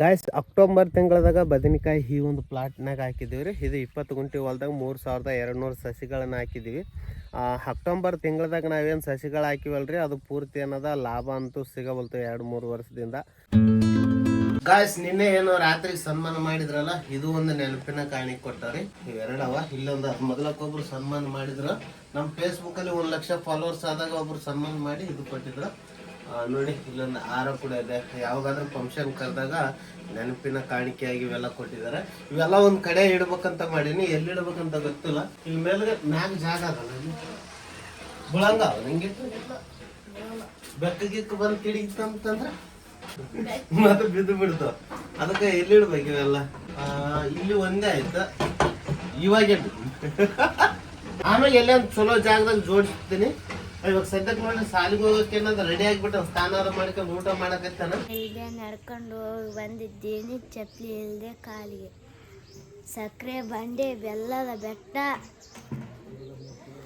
Guys October ತಿಂಗಳದಾಗ ಬದನೆಕಾಯಿ ಈ ಒಂದು ಪ್ಲಾಟ್ನಾಗ ಹಾಕಿದ್ದೀವಿ ರೀ. ಇದು ಇಪ್ಪತ್ತು ಗುಂಟೆ ಹೊಲ್ದಾಗ ಮೂರು ಸಾವಿರದ ಎರಡು ನೂರು ಸಸಿಗಳನ್ನು ಹಾಕಿದ್ದೀವಿ. ಅಕ್ಟೋಬರ್ ತಿಂಗಳದಾಗ ನಾವೇನು ಸಸಿಗಳು ಹಾಕಿವಲ್ರಿ? ಅದು ಪೂರ್ತಿ ಏನದ? ಲಾಭ ಅಂತೂ ಸಿಗಬಲ್ತು ಎರಡು ಮೂರು ವರ್ಷದಿಂದ. ಗಾಯ್ಸ್ ನಿನ್ನೆ ಏನೋ ರಾತ್ರಿ ಸನ್ಮಾನ ಮಾಡಿದ್ರಲ್ಲ? ಇದು ಒಂದು ನೆನಪಿನ ಕಾಣಿ ಕೊಟ್ಟಾರಿ ಇವೆರಡವ ಇಲ್ಲೊಂದು ಮೊದಲಕ್ಕೊಬ್ರು ಸನ್ಮಾನ ಮಾಡಿದ್ರು. ನಮ್ಮ ಫೇಸ್ಬುಕ್ ಅಲ್ಲಿ ಒಂದ್ ಲಕ್ಷ ಫಾಲೋವರ್ಸ್ ಆದಾಗ ಒಬ್ರು ಸನ್ಮಾನ ಮಾಡಿ ಇದು ಕೊಟ್ಟಿದ್ರು. ನೋಡಿ, ಇಲ್ಲೊಂದು ಹಾರ ಕೂಡ ಇದೆ. ಯಾವಾಗಾದ್ರೂ ಫಂಕ್ಷನ್ ಕರೆದಾಗ ನೆನಪಿನ ಕಾಣಿಕೆಯಾಗಿ ಇವೆಲ್ಲ ಕೊಟ್ಟಿದ್ದಾರೆ. ಇವೆಲ್ಲ ಒಂದ್ ಕಡೆ ಇಡ್ಬೇಕಂತ ಮಾಡೀನಿ. ಎಲ್ಲಿ ಇಡ್ಬೇಕಂತ ಗೊತ್ತಿಲ್ಲ. ಇಲ್ಲಿ ಮೇಲೆ ಮ್ಯಾಗ ಜಾಗ ಅದ ಬುಳಂಗ ಬೆಕ್ಕ ಗಿಕ್ಕ ಬಂದು ಕಿಡಿತಂತಂದ್ರ? ಮತ್ತೆ ಬಿದ್ದು ಬಿಡ್ತು. ಅದಕ್ಕೆ ಎಲ್ಲಿ ಇಡ್ಬೇಕು ಇವೆಲ್ಲ? ಇಲ್ಲಿ ಒಂದೇ ಆಯ್ತು. ಇವಾಗ ಆಮೇಲೆ ಎಲ್ಲ ಚಲೋ ಜಾಗದಾಗ ಜೋಡಿಸ್ತೀನಿ. ಇವಾಗ ಸದ್ಯಕ್ಕೆ ನೋಡಿ ಸಾಲಿಗೆ ಹೋಗೋಕೆ ಏನಾದ್ರು ರೆಡಿ ಆಗ್ಬಿಟ್ಟು ಸ್ನಾನ ಮಾಡ್ಕೊಂಡು ಊಟ ಮಾಡಕತ್ತಾನ? ಇಲ್ಲದೆ ನಡ್ಕೊಂಡು ಹೋಗಿ ಬಂದಿದ್ದೀನಿ ಚಪ್ಪಲಿ ಇಲ್ಲದೆ ಕಾಲಿಗೆ. ಸಕ್ಕರೆ ಬಂಡೆ ಬೆಲ್ಲದ ಬೆಟ್ಟ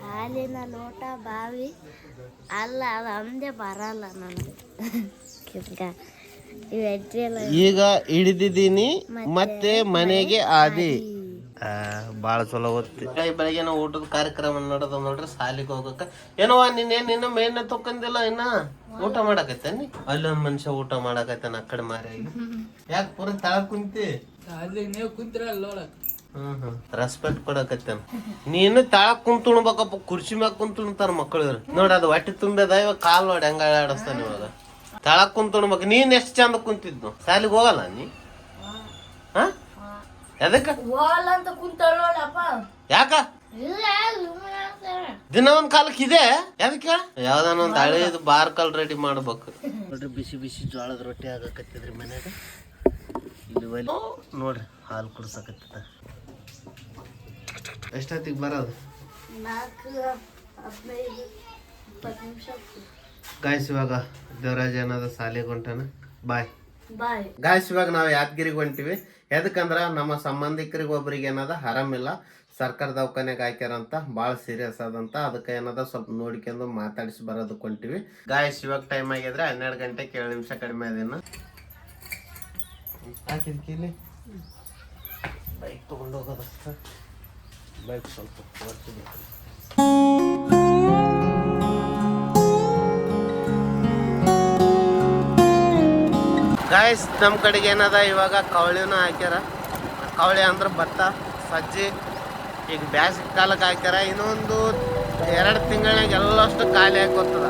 ಹಾಲಿನ ಲೋಟ ಬಾವಿ. ಅಲ್ಲ ಅದು ಅಂದೇ ಬರಲ್ಲ ನನಗೆ. ಈಗ ಹಿಡಿದಿದ್ದೀನಿ ಮತ್ತೆ ಮನೆಗೆ ಆದಿ. ಭಾಳ ಚಲೋ ಓದ್ತಿ ಬೆಳಗ್ಗೆ ನಾವು ಊಟದ ಕಾರ್ಯಕ್ರಮ ನಡೆದ ನೋಡ್ರಿ ಸಾಲಿಗೆ ಹೋಗಕ್ಕ ಏನವ್ವ ಏನ್ ಇನ್ನ ಮೇನ ತೊಕ್ಕಂದಿಲ್ಲ ಇನ್ನ? ಊಟ ಮಾಡಕತ್ತೇನಿ ಅಲ್ಲೊಂದ್ ಮನುಷ್ಯ ಊಟ ಮಾಡಕತ್ತಾನ ಆ ಕಡೆ ಮಾರಿ ಯಾಕೆ ಪೂರ ತಳ ಕುಂತಿ? ನೀವು ಕುಂತಿರ ನೋಡಕ್ ಹ್ಮ್ ಹ್ಮ್. ರೆಸ್ಪೆಕ್ಟ್ ಕೊಡಕತ್ತೇನ ನೀನು ತಾಳ ಕುಂತ ಉಣ್ಬೇಕಪ್ಪ ಕುರ್ಚಿ ಮ್ಯಾಗ ಕುಂತ್ ಉಣ್ತಾರ ಮಕ್ಕಳು ನೋಡ ಅದು ಹೊಟ್ಟೆ ತುಂಬದ ಇವಾಗ ಕಾಲ್ ನೋಡಿ ಹೆಂಗ ಆಡಸ್ತಾನ ಇವಾಗ. ತಳ ಕುಂತ ಉಣ್ಬೇಕು ನೀನ್ ಎಷ್ಟ್ ಚಂದ ಕುಂತಿದ್ನು? ಸಾಲಿಗೆ ಹೋಗಲ್ಲ ನೀ? ಹಾ? ಎದಕ್ಕ? ಅಂತ ಯಾಕ? ದಿನ ಒಂದ್ ಕಾಲಕ್ಕೆ ಇದೆ? ಯಾವ್ದಕ್ಕೆ ಯಾವ್ದಾನ ಒಂದ್ ಹಳೇದು ಬಾರ್ ಕಾಲ್ ರೆಡಿ ಮಾಡ್ಬೇಕು. ನೋಡ್ರಿ ಬಿಸಿ ಬಿಸಿ ಜೋಳದ ರೊಟ್ಟಿ ಆಗಕತ್ತಿದ್ರಿ ಮನ್ಯಾಗ. ಇಲ್ಲಿ ಒಲಿ ನೋಡ್ರಿ ಹಾಲು ಕುಡ್ಸಕತ್ತದ. ಎಷ್ಟೊತ್ತಿಗೆ ಬರೋದು? ಕಾಯಿಸುವಾಗ ಹದಿನೈದು ಇಪ್ಪತ್ತು ನಿಮಿಷ ಗಾಯ್ಸ್ ಇವಾಗ ದೇವರಾಜ ಏನಾದ್ರು ಸಾಲಿಗೆ ಹೊಂಟಾನ? ಬಾಯ್. ಬಾಯ್ ಗಾಯ್ಸ್ ಇವಾಗ ನಾವು ಯಾದಗಿರಿಗೆ ಹೊಂಟಿವಿ. ಎದಕ್ಕಂದ್ರ ನಮ್ಮ ಸಂಬಂಧಿಕರಿಗೆ ಒಬ್ರಿಗೆ ಏನದ ಇಲ್ಲ. ಸರ್ಕಾರ ದವಾಖಾನೆಗೆ ಹಾಕ್ಯಾರಂತ ಭಾಳ ಸೀರಿಯಸ್ ಆದಂತ ಅದಕ್ಕೆ ಏನದ ಸ್ವಲ್ಪ ನೋಡ್ಕೊಂಡು ಮಾತಾಡಿಸಿ ಬರೋದಕ್ಕೆ ಹೊಂಟಿವಿ. ಗಾಯಸ್ ಇವಾಗ ಟೈಮ್ ಆಗಿದ್ರೆ ಹನ್ನೆರಡು ಗಂಟೆಗೆ ಏಳು ನಿಮಿಷ ಕಡಿಮೆ ಅದೇನು? ಹಾಕಿದ್ ಕೀಲಿ. ಬೈಕ್ ತೊಗೊಂಡು ಹೋಗೋದಷ್ಟ ಬೈಕ್ ಸ್ವಲ್ಪ ಓಡಿಸ್ಬೇಕು ಗಾಯ್ಸ್ ನಮ್ಮ ಕಡೆಗೆ ಏನದ? ಇವಾಗ ಕವಳಿನ ಹಾಕ್ಯಾರ. ಕವಳಿ ಅಂದ್ರೆ ಭತ್ತ, ಸಜ್ಜಿ, ಈಗ ಬ್ಯಾಸಿಗೆ ಕಾಲಕ್ಕೆ ಹಾಕ್ಯಾರ. ಇನ್ನೊಂದು ಎರಡು ತಿಂಗಳಾಗ ಎಲ್ಲಷ್ಟು ಖಾಲಿ ಹಾಕೋತದ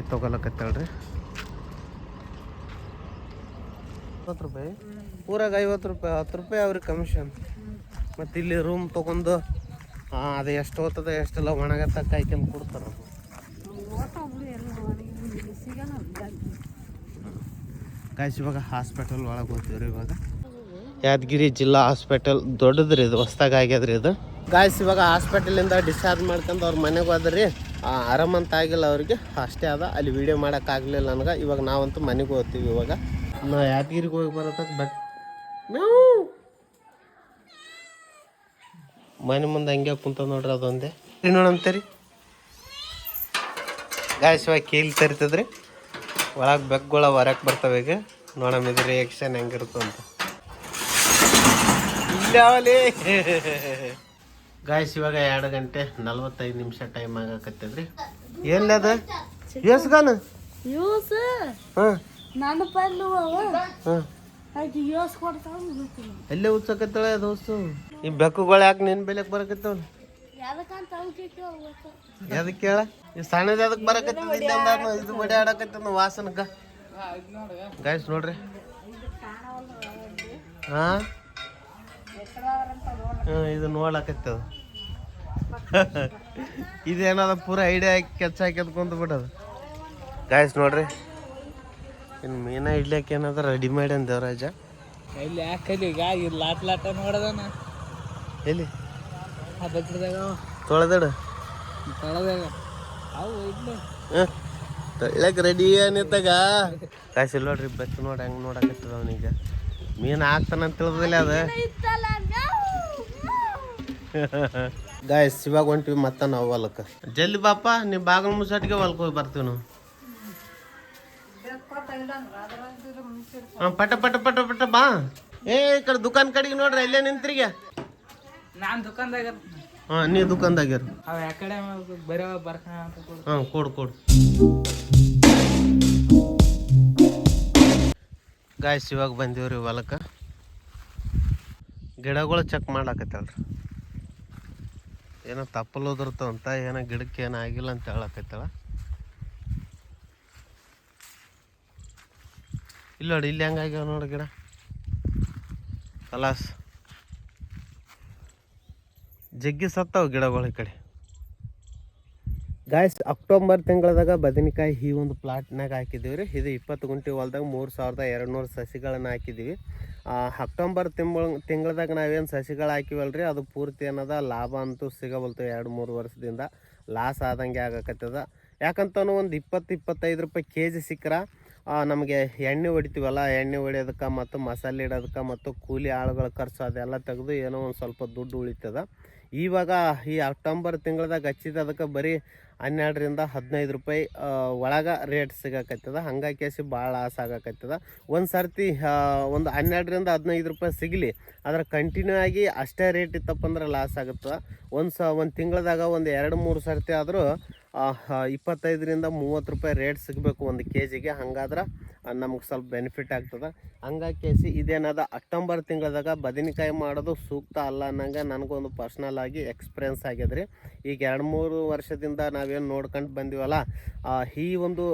ಕಾಯಿ ತಗೊಳಕತ್ತಾಳ್ರಿ. ಐವತ್ತು ರೂಪಾಯಿ? ಊರಾಗ ಐವತ್ತು ರೂಪಾಯಿ ಹತ್ತು ರೂಪಾಯಿ ಅವ್ರಿಗೆ ಕಮಿಷನ್ ಮತ್ತು ಇಲ್ಲಿ ರೂಮ್ ತೊಗೊಂಡು ಅದು ಎಷ್ಟು ಹೋಗ್ತದೆ ಎಷ್ಟೆಲ್ಲ ಒಣಗತ್ತ ಕಾಯ್ಕೊಂಡು ಕೊಡ್ತಾರ. ಕಾಯಿಸಿವಾಗ ಇವಾಗ ಹಾಸ್ಪಿಟಲ್ ಒಳಗೆ ಹೋಗ್ತೀವ್ರಿ ಇವಾಗ. ಯಾದಗಿರಿ ಜಿಲ್ಲಾ ಹಾಸ್ಪಿಟಲ್ ದೊಡ್ಡದ್ರಿ ಇದು ಹೊಸ್ದಾಗ ಆಗ್ಯದ್ರಿ ಇದು. ಗಾಯ್ಸ್ ಇವಾಗ ಹಾಸ್ಪಿಟಲಿಂದ ಡಿಸ್ಚಾರ್ಜ್ ಮಾಡ್ಕೊಂಡು ಅವ್ರ ಮನೆಗೆ ಹೋದ್ರಿ. ಆ, ಆರಾಮಂತ ಆಗಿಲ್ಲ ಅವ್ರಿಗೆ. ಅಷ್ಟೇ ಅದ. ಅಲ್ಲಿ ವಿಡಿಯೋ ಮಾಡೋಕ್ಕಾಗಲಿಲ್ಲ ನನಗೆ. ಇವಾಗ ನಾವಂತೂ ಮನೆಗೆ ಹೋಗ್ತೀವಿ ಇವಾಗ. ನಾ ಯಾದಗಿರಿಗೆ ಹೋಗಿ ಬರೋದಕ್ಕೆ ಬಟ್ ಮನೆ ಮುಂದೆ ಹಂಗೆ ಕುಂತ ನೋಡ್ರಿ ಅದೊಂದೇ. ನೋಡಂತರಿ ಗಾಯ್ಸ್ ಕೇಳಿ ಕೀಲ್ ತರಿತದ್ರಿ. ಒಳಗೆ ಬೆಕ್ಕುಗಳ ಹೊರಕ್ಕೆ ಬರ್ತವೆ ಈಗ. ನೋಡಮ್ ಇದ್ರಿ ರಿಯಾಕ್ಷನ್ ಹೆಂಗಿರುತ್ತೆ ಅಂತ. ಇಲ್ಲಾವಲಿ ಗಾಯ್ಸ್ ಇವಾಗ ಎರಡು ಗಂಟೆ ನಲ್ವತ್ತೈದು ನಿಮಿಷ ಟೈಮ್ ಆಗಕತ್ತದ್ರಿ. ಎಲ್ಲದ ಎಸ್ಗಾನ ಯೂಸ್ ಹಾಂ. ನನ್ನ ಪಲ್ಲು ಆಯ್ತು ಯೂಸ್ ಕೊಡ್ತಾವ ಗೊತ್ತಿಲ್ಲ ಎಲ್ಲೇ ಉತ್ಸಕತ್ತಾಳೆ ದೋಸ್ತು ಈ ಬೆಕ್ಕುಗಳು ಯಾಕೆ ನಿನ್ ಬೆಲೆಕ್ ಬರಕತ್ತವ ಯಾವ್ದಕ್ಕಂತ ಅವ್ಕಿಟ್ಟು ಹೋಗ್ಬೇಕು ಅದಕ್ಕೆ ಹೇಳ ಈ ಸಣ್ಣದ ಅದಕ್ಕೆ ಬರಕತ್ತದ ಇದು ಬಡಿ ಆಡಕತ್ತದ ವಾಸನಕ ಗಾಯ್ಸ್ ನೋಡ್ರಿ. ಹಾ. ಇದು ನೋಡ್ಲಕತ್ತದ. ಇದೇನದ ಪೂರ ಐಡಿಯಾ ಹಾಕಿ ಕೆಚ್ಚ ಹಾಕ್ಯದ್ ಕುಂತ ಬಿಡೋದು ಗಾಯ್ಸ್ ನೋಡ್ರಿ. ಇನ್ನು ಮೀನ ಇಡ್ಲಿಕ್ಕೆ ಏನದ ರೆಡಿ ಮಾಡಿ ದೇವರಾಜ. ಇಲ್ಲಿ ಯಾಕಲ್ಲಿ ಈಗ ಇಲ್ಲಿ ಲಾಟ್ ಲಾಟ ನೋಡದನ. ಎಲ್ಲಿ? ಆ ಬಕ್ರದಾಗ ತೊಳೆದಡ. ತೊಳೆದಾಗ. ಅವು ಇಡ್ಲಿ. ಹ ತಳ್ಳಕ್ ರೆಡಿ ಏನಿತ್ತಾಗ ಕಾಸಿಲ್ಲ ನೋಡ್ರಿ ಬೆಕ್ಕು ನೋಡಿ ಹೆಂಗ್ ನೋಡಕತ್ತದ ಅವನೀಗ. ಮೀನ್ ಹಾಕ್ತಾನಂತ ತಿಳಿದಿಲ್ಲ ಅದ. ಗಾಯ್ಸ್ ಇವಾಗ ಹೊಂಟಿವಿ ಮತ್ತ ನಾವು ಹೊಲಕ್ಕ. ಜಲ್ದಿ ಬಾಪ ನೀವು ಬಾಗಿಲು ಮುಸಾಟಿಗೆ ಹೊಲಕ್ಕೆ ಹೋಗಿ ಬರ್ತೀವಿ ನಾವು. ಹಾಂ ಪಟ ಪಟ ಪಟ ಪಟ ಬಾ. ಏ ಈ ಕಡೆ ದುಕಾನ್ ಕಡೆಗೆ ನೋಡ್ರಿ ಇಲ್ಲೇ ನಿಂತ್ರಿಗೆ ನಾನ್ ದುಕಾನ್ದಾಗ ಹಾಂ ನೀ ದುಕಾನ್ದಾಗಿರ ಅವ ಯಾಕಡೆ ಬರೋ ಬರ್ಕ ಅಂತ ಕೊಡು ಹಾಂ ಕೊಡು ಕೊಡು. ಗಾಯಸ್ ಇವಾಗ ಬಂದೀವ್ರಿ ಹೊಲಕ್ಕೆ. ಗಿಡಗಳು ಚೆಕ್ ಮಾಡಾಕತ್ತಲ್ರಿ ಏನೋ ತಪ್ಪಲು ಅಂತ, ಏನೋ ಗಿಡಕ್ಕೆ ಏನೋ ಆಗಿಲ್ಲ ಅಂತ ಹೇಳಕತ್ತಾಳ. ಇಲ್ಲ ನೋಡಿ, ಇಲ್ಲಿ ಹೆಂಗಾಗ್ಯಾವ ನೋಡಿ ಗಿಡ. ಕಲಾಸ್. ಜಗ್ಗಿ ಸತ್ತಾವ ಗಿಡಗಳು ಕಡೆ. ಗಾಯ್ಸ್ ಅಕ್ಟೋಬರ್ ತಿಂಗಳದಾಗ ಬದನೆಕಾಯಿ ಈ ಒಂದು ಪ್ಲಾಟ್ನಾಗ ಹಾಕಿದ್ದೀವಿ ರೀ ಇದು ಇಪ್ಪತ್ತು ಗುಂಟೆ ಹೊಲ್ದಾಗ ಮೂರು ಸಾವಿರದ ಎರಡು ನೂರು ಸಸಿಗಳನ್ನು ಹಾಕಿದ್ದೀವಿ. ಅಕ್ಟೋಬರ್ ತಿಂಗಳ ತಿಂಗಳದಾಗ ನಾವೇನು ಸಸಿಗಳು ಹಾಕಿವಲ್ರಿ? ಅದು ಪೂರ್ತಿ ಏನದ, ಲಾಭ ಅಂತೂ ಸಿಗವಲ್ತು ಎರಡು ಮೂರು ವರ್ಷದಿಂದ. ಲಾಸ್ ಆದಂಗೆ ಆಗಕತ್ತದ. ಯಾಕಂತನೂ ಒಂದು ಇಪ್ಪತ್ತು ಇಪ್ಪತ್ತೈದು ರೂಪಾಯಿ ಕೆ ಜಿ ಸಿಕ್ಕರ ನಮಗೆ ಎಣ್ಣೆ ಹೊಡಿತೀವಲ್ಲ, ಎಣ್ಣೆ ಹೊಡಿಯೋದಕ್ಕೆ ಮತ್ತು ಮಸಾಲೆ ಇಡೋದಕ್ಕೆ ಮತ್ತು ಕೂಲಿ ಆಳುಗಳ ಖರ್ಚು ಅದೆಲ್ಲ ತೆಗೆದು ಏನೋ ಒಂದು ಸ್ವಲ್ಪ ದುಡ್ಡು ಉಳಿತದ. ಇವಾಗ ಈ ಅಕ್ಟೋಬರ್ ತಿಂಗಳದಾಗ ಹಚ್ಚಿದದಕ್ಕೆ ಬರೀ ಹನ್ನೆರಡರಿಂದ ಹದಿನೈದು ರೂಪಾಯಿ ಒಳಗೆ ರೇಟ್ ಸಿಗಕತ್ತದ. ಹಂಗಾಗಿ ಭಾಳ ಲಾಸ್ ಆಗಕತ್ತದ. ಒಂದು ಸರ್ತಿ ಒಂದು ಹನ್ನೆರಡರಿಂದ ಹದಿನೈದು ರೂಪಾಯಿ ಸಿಗಲಿ ಅದ್ರ ಕಂಟಿನ್ಯೂ ಆಗಿ ಅಷ್ಟೇ ರೇಟ್ ಇತ್ತಪ್ಪ ಅಂದ್ರೆ ಲಾಸ್ ಆಗುತ್ತೆ? ಒಂದು ಸ, ಒಂದು ತಿಂಗಳದಾಗ ಒಂದು ಎರಡು, ಮೂರು ಸರ್ತಿ ಆದರೂ ಇಪ್ಪತ್ತೈದರಿಂದ ಮೂವತ್ತು ರೂಪಾಯಿ ರೇಟ್ ಸಿಗಬೇಕು ಒಂದು ಕೆ ಜಿಗೆ ಹಂಗಾದ್ರೆ ನಮ್ಗೆ ಸ್ವಲ್ಪ ಬೆನಿಫಿಟ್ ಆಗ್ತದೆ. ಹಂಗಾಗಿ ಕೇಸಿ, ಇದೇನದ, ಅಕ್ಟೋಬರ್ ತಿಂಗಳದಾಗ ಬದನೆಕಾಯಿ ಮಾಡೋದು ಸೂಕ್ತ ಅಲ್ಲ ಅನ್ನಂಗೆ ನನಗೊಂದು ಪರ್ಸ್ನಲ್ ಆಗಿ ಎಕ್ಸ್ಪೀರಿಯನ್ಸ್ ಆಗ್ಯದ್ರಿ. ಈಗ ಎರಡು, ಮೂರು ವರ್ಷದಿಂದ ನಾವೇನು ನೋಡ್ಕೊಂಡು ಬಂದಿವಲ್ಲ ಈ ಒಂದು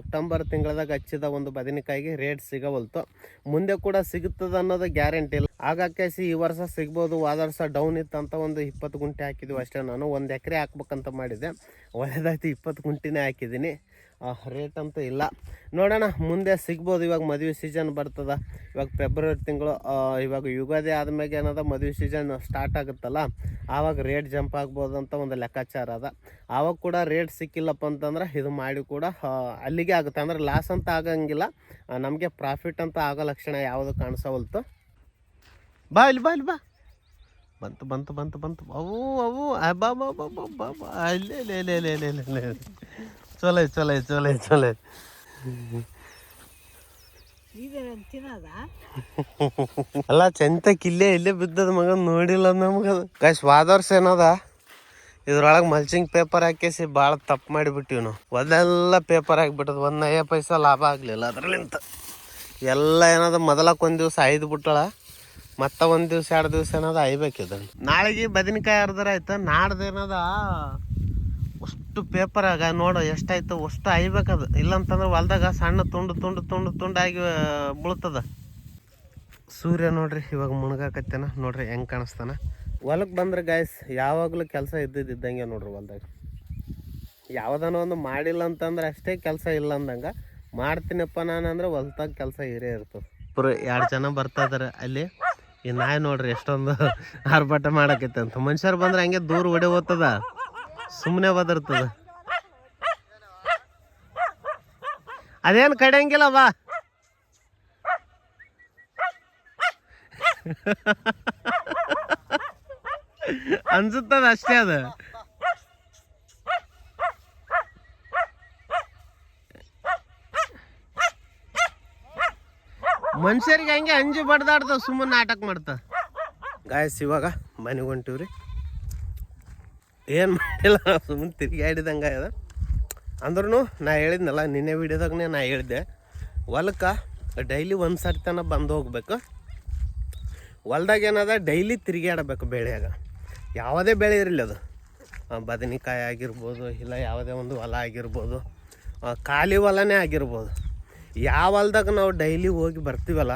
ಅಕ್ಟೋಬರ್ ತಿಂಗಳದಾಗ ಹಚ್ಚಿದ ಒಂದು ಬದನೆಕಾಯಿಗೆ ರೇಟ್ ಸಿಗವಲ್ತು. ಮುಂದೆ ಕೂಡ ಸಿಗುತ್ತದೆ ಅನ್ನೋದು ಗ್ಯಾರಂಟಿ ಇಲ್ಲ. ಹಾಗಾಗಿ ಈ ವರ್ಷ ಸಿಗ್ಬೋದು ಹೋದ ವರ್ಷ ಡೌನ್ ಇತ್ತಂತ ಒಂದು ಇಪ್ಪತ್ತು ಗುಂಟೆ ಹಾಕಿದ್ವಿ ಅಷ್ಟೇ. ನಾನು ಒಂದು ಎಕರೆ ಹಾಕ್ಬೇಕಂತ ಮಾಡಿದ್ದೆ. ಒಳ್ಳೆಯದಾಯ್ತು ಇಪ್ಪತ್ತು ಗುಂಟಿನೇ ಹಾಕಿದ್ದೀನಿ. ರೇಟ್ ಅಂತೂ ಇಲ್ಲ. ನೋಡೋಣ, ಮುಂದೆ ಸಿಗ್ಬೋದು. ಇವಾಗ ಮದುವೆ ಸೀಸನ್ ಬರ್ತದ. ಇವಾಗ ಫೆಬ್ರವರಿ ತಿಂಗಳು ಇವಾಗ ಯುಗಾದಿ ಆದಮೇಲೆ ಏನದ, ಮದುವೆ ಸೀಸನ್ ಸ್ಟಾರ್ಟ್ ಆಗುತ್ತಲ್ಲ? ಆವಾಗ ರೇಟ್ ಜಂಪ್ ಆಗ್ಬೋದು ಅಂತ ಒಂದು ಲೆಕ್ಕಾಚಾರ ಅದ. ಆವಾಗ ಕೂಡ ರೇಟ್ ಸಿಕ್ಕಿಲ್ಲಪ್ಪ ಅಂತಂದ್ರೆ ಇದು ಮಾಡಿ ಕೂಡ ಅಲ್ಲಿಗೆ ಆಗುತ್ತೆ. ಅಂದ್ರೆ ಲಾಸ್ ಅಂತ ಆಗಂಗಿಲ್ಲ. ನಮಗೆ ಪ್ರಾಫಿಟ್ ಅಂತ ಆಗೋ ಲಕ್ಷಣ ಯಾವುದು ಕಾಣಿಸವಲ್ತು. ಬಾ ಇಲ್ಲಿ ಬಾ ಇಲ್ಲಿ ಬಾ. ಬಂತು ಬಂತು ಬಂತು ಬಂತು. ಅವು ಅವು ಬಾ ಬಾ ಬಾ ಬಾ ಬಾ ಬಾ. ಅಲ್ಲೇ ಲೇ ಲೇ ಲೇ ಲೇ ಲೇ ಲೇ ಚಲೋ ಚಲೋ. ಅಲ್ಲ ಚಂತ ಇಲ್ಲೇ ಇಲ್ಲೇ ಬಿದ್ದದ ಮಗ ನೋಡಿಲ್ಲ ನಮಗದ ಗೈಸ್ ವಾದ ವರ್ಷ ಏನದ? ಇದ್ರೊಳಗೆ ಮಲ್ಚಿಂಗ್ ಪೇಪರ್ ಹಾಕೇಸಿ ಭಾಳ ತಪ್ಪು ಮಾಡಿಬಿಟ್ಟಿವಿ ನಾವು. ಒಂದೆಲ್ಲ ಪೇಪರ್ ಹಾಕಿಬಿಟ್ಟದ ಒಂದು ನಯ ಪೈಸಾ ಲಾಭ ಆಗಲಿಲ್ಲ ಅದ್ರಲ್ಲಿಂತ. ಎಲ್ಲ ಏನದ ಮೊದಲಕ್ಕೆ ಒಂದು ದಿವಸ ಐದು ಬಿಟ್ಟಳ. ಮತ್ತೆ ಒಂದು ದಿವ್ಸ, ಎರಡು ದಿವ್ಸ ಏನದ ಐಬೇಕಿದ ನಾಳೆಗೆ ಬದನೆಕಾಯಿ ಅರ್ಧರ ಆಯ್ತ? ನಾಡ್ದೇನದ ಅಷ್ಟು ಪೇಪರ್ ಆಗ, ನೋಡು, ಎಷ್ಟಾಯ್ತು, ಅಷ್ಟು ಇಲ್ಲ ಇಲ್ಲಂತಂದ್ರೆ ಹೊಲ್ದಾಗ ಸಣ್ಣ ತುಂಡು ತುಂಡು ತುಂಡು, ತುಂಡಾಗಿ ಬೀಳ್ತದ. ಸೂರ್ಯ ನೋಡ್ರಿ, ಇವಾಗ ಮುಣಗಾಕತ್ತೇನ. ನೋಡ್ರಿ, ಹೆಂಗೆ ಕಾಣಿಸ್ತಾನ. ಹೊಲಕ್ಕೆ ಬಂದ್ರೆ ಗಾಯ್ಸ್ ಯಾವಾಗಲೂ ಕೆಲಸ ಇದ್ದಿದ್ದಂಗೆ ನೋಡ್ರಿ ಹೊಲ್ದಾಗ. ಯಾವುದನ್ನ ಒಂದು ಮಾಡಿಲ್ಲ ಅಂತಂದ್ರೆ ಅಷ್ಟೇ ಕೆಲಸ ಇಲ್ಲ ಅಂದಂಗೆ. ಮಾಡ್ತೀನಪ್ಪ ನಾನು ಅಂದ್ರೆ ಹೊಲ್ದಾಗ ಕೆಲಸ ಇರೇ ಇರ್ತದೆ. ಎರಡು ಜನ ಬರ್ತಾ ಇದಾರೆ ಅಲ್ಲಿ. ಈ ನಾಯಿ ನೋಡ್ರಿ ಎಷ್ಟೊಂದು ಆರ್ಭಟ ಮಾಡಕೈತೆ ಅಂತ. ಮನುಷ್ಯರು ಬಂದ್ರೆ ಹಂಗೆ ದೂರ ಒಡೆ ಹೋಗ್ತದ. ಸುಮ್ಮನೆ ಬದರ್ತದ. ಅದೇನು ಕಡೆಯಂಗಿಲ್ಲ, ಬಾ. ಅನ್ಸುತ್ತದ ಅಷ್ಟೇ ಅದು. ಮನುಷ್ಯರಿಗೆ ಹಂಗೆ ಅಂಜು ಬಡ್ದಾಡ್ತಾವ, ಸುಮ್ಮನೆ ನಾಟಕ ಮಾಡ್ತ ಗಾಯಸ್ ಇವಾಗ ಮನೆಗೆ ಹೊಂಟಿವ್ರಿ. ಏನು ಮಾಡಿಲ್ಲ ಸುಮ್ಮನೆ ತಿರುಗಾಡಿದಂಗೆ ಅದ ಅಂದ್ರೂ ನಾ ಹೇಳಿದ್ನಲ್ಲ, ನಿನ್ನೆ ವಿಡಿಯೋದಾಗನೇ ನಾ ಹೇಳಿದ್ದೆ ಹೊಲಕ್ಕೆ ಡೈಲಿ ಒಂದು ತನ ಬಂದು ಹೋಗ್ಬೇಕು. ಹೊಲ್ದಾಗ ಏನದ ಡೈಲಿ ತಿರುಗಾಡಬೇಕು ಬೆಳೆಯಾಗ. ಯಾವುದೇ ಬೆಳೆ ಇರಲಿ ಅದು. ಬದನೆಕಾಯಿ ಆಗಿರ್ಬೋದು, ಇಲ್ಲ ಯಾವುದೇ ಒಂದು ಹೊಲ ಆಗಿರ್ಬೋದು ಖಾಲಿ ಹೊಲನೇ ಆಗಿರ್ಬೋದು. ಯಾವ ಹೊಲ್ದಾಗ ನಾವು ಡೈಲಿ ಹೋಗಿ ಬರ್ತೀವಲ್ಲ,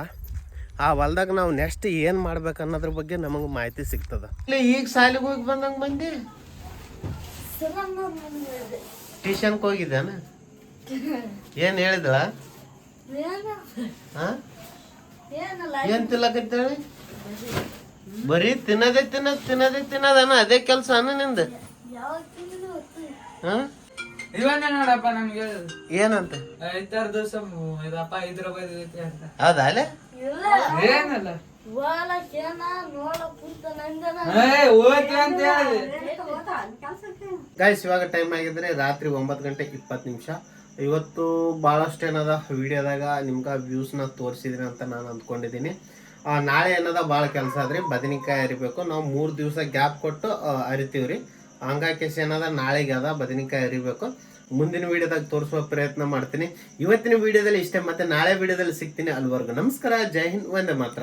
ಆ ಹೊಲ್ದಾಗ ನಾವು ನೆಕ್ಸ್ಟ್ ಏನು ಮಾಡ್ಬೇಕು ಅನ್ನೋದ್ರ ಬಗ್ಗೆ ನಮಗೆ ಮಾಹಿತಿ ಸಿಗ್ತದ. ಇಲ್ಲಿ ಈಗ ಸಾಲಿಗೆ ಹೋಗಿ ಬಂದಂಗೆ ಬಂದಿ? ಟ್ಯೂಷನ್ಗೆ ಹೋಗಿದ್ದಾನ? ಏನು ಹೇಳಿದಳ? ಏನ್ ತಿಲ್ಲಕತ್ತೇಳಿ ಬರೀ ತಿನ್ನೋದೇ ತಿನ್ನೋದು ತಿನ್ನೋದೇ ತಿನ್ನೋದನ, ಅದೇ ಕೆಲಸ ಅನ್ನ ನಿಂದ? ಹಾಂ? ಇವನ್ನೇ ನೋಡಪ್ಪ ನಮ್ಗೆ ಏನಂತ? ದಿವಸ ಇದಪ್ಪ ಅಂತ. ಹೌದಾ ಏನಲ್ಲ? ಗಾಯ್ಸ್ ಇವಾಗ ಟೈಮ್ ಆಗಿದ್ರೆ ರಾತ್ರಿ ಒಂಬತ್ತು ಗಂಟೆ ಇಪ್ಪತ್ತು ನಿಮಿಷ. ಇವತ್ತು ಭಾಳಷ್ಟು ಏನದ ವಿಡಿಯೋದಾಗ ನಿಮ್ಗೆ ವ್ಯೂಸ್ನ ತೋರಿಸಿದ್ರಿ ಅಂತ ನಾನು ಅಂದ್ಕೊಂಡಿದ್ದೀನಿ ನಾಳೆ ಏನದ ಭಾಳ ಕೆಲಸ ಆದ್ರಿ ಬದನೆಕಾಯಿ ಅರಿಬೇಕು. ನಾವು ಮೂರು ದಿವಸ ಗ್ಯಾಪ್ ಕೊಟ್ಟು ಆ, ಹಂಗಾಗಿ ಏನದ ನಾಳೆಗೆ ಅದ, ಬದನೆಕಾಯಿ ಅರಿಬೇಕು ಮುಂದಿನ ವಿಡಿಯೋದಾಗ ತೋರಿಸುವ ಪ್ರಯತ್ನ ಮಾಡ್ತೀನಿ. ಇವತ್ತಿನ ವಿಡಿಯೋದಲ್ಲಿ ಇಷ್ಟೇ, ಮತ್ತೆ ನಾಳೆ ವಿಡಿಯೋದಲ್ಲಿ ಸಿಗ್ತೀನಿ ಅಲ್ವರ್ಗು ನಮಸ್ಕಾರ, ಜೈ ಹಿಂದ್ ಒಂದೇ ಮಾತ್ರ.